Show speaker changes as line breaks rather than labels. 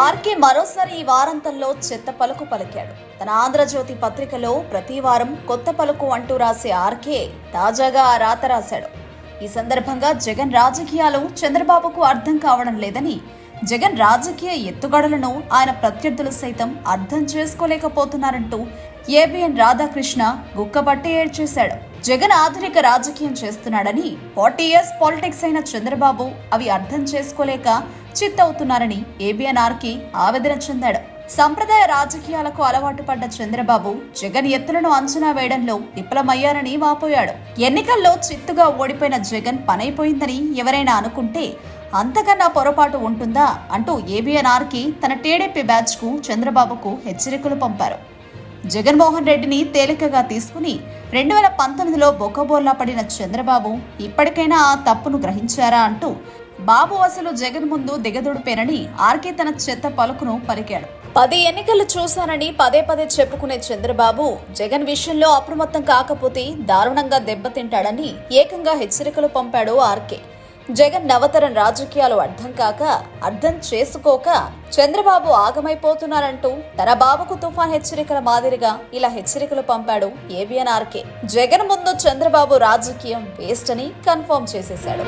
RK మరోసారి ఈ వారాంతంలో చెత్త పలుకు పలికాడు. తన ఆంధ్రజ్యోతి పత్రికలో ప్రతి వారం కొత్త పలుకు అంటూ రాసే ఆర్కే తాజాగా ఆ రాత రాశాడు. ఈ సందర్భంగా జగన్ రాజకీయాలు చంద్రబాబుకు అర్థం కావడం లేదని జగన్ రాజకీయ ఎత్తుగడలను ఆయన ప్రత్యర్థులు సైతం అర్థం చేసుకోలేకపోతున్నారంటూ ఏబిఎన్ రాధాకృష్ణ గుక్కబట్టి ఏడ్చేశాడు. జగన్ ఆధునిక రాజకీయం చేస్తున్నాడని ఫార్టీ ఇయర్స్ పాలిటిక్స్ అయిన చంద్రబాబు అవి అర్థం చేసుకోలేక చిత్తవుతున్నారని ఏబిఎన్ఆర్కి ఆవేదన చెందాడు. సంప్రదాయ రాజకీయాలకు అలవాటు పడ్డ చంద్రబాబు జగన్ ఎత్తులను అంచనా వేయడంలో విఫలమయ్యారని వాపోయాడు. ఎన్నికల్లో చిత్తుగా ఓడిపోయిన జగన్ పనైపోయిందని ఎవరైనా అనుకుంటే అంతకన్నా పొరపాటు ఉంటుందా అంటూ ఏబిఎన్ఆర్కి తన టీడీపీ బ్యాచ్కు చంద్రబాబుకు హెచ్చరికలు పంపారు. జగన్మోహన్ రెడ్డిని తేలికగా తీసుకుని రెండు వేల పంతొమ్మిదిలో బొక్కబోర్లా పడిన చంద్రబాబు ఇప్పటికైనా ఆ తప్పును గ్రహించారా అంటూ బాబు అసలు జగన్ ముందు దిగదుడిపేనని ఆర్కే తన చెత్త పలుకును పలికాడు. పది ఎన్నికలు చూశానని పదే పదే చెప్పుకునే చంద్రబాబు జగన్ విషయంలో అప్రమత్తం కాకపోతే దారుణంగా దెబ్బతింటాడని ఏకంగా హెచ్చరికలు పంపాడు ఆర్కే. జగన్ నవతరం రాజకీయాలు అర్థం కాక అర్థం చేసుకోక చంద్రబాబు ఆగమైపోతున్నారంటూ తన బాబుకు తుఫాన్ హెచ్చరికల మాదిరిగా ఇలా హెచ్చరికలు పంపాడు ఏబిఎన్ఆర్కే. జగన్ ముందు చంద్రబాబు రాజకీయం వేస్ట్ అని కన్ఫర్మ్ చేసేశాడు.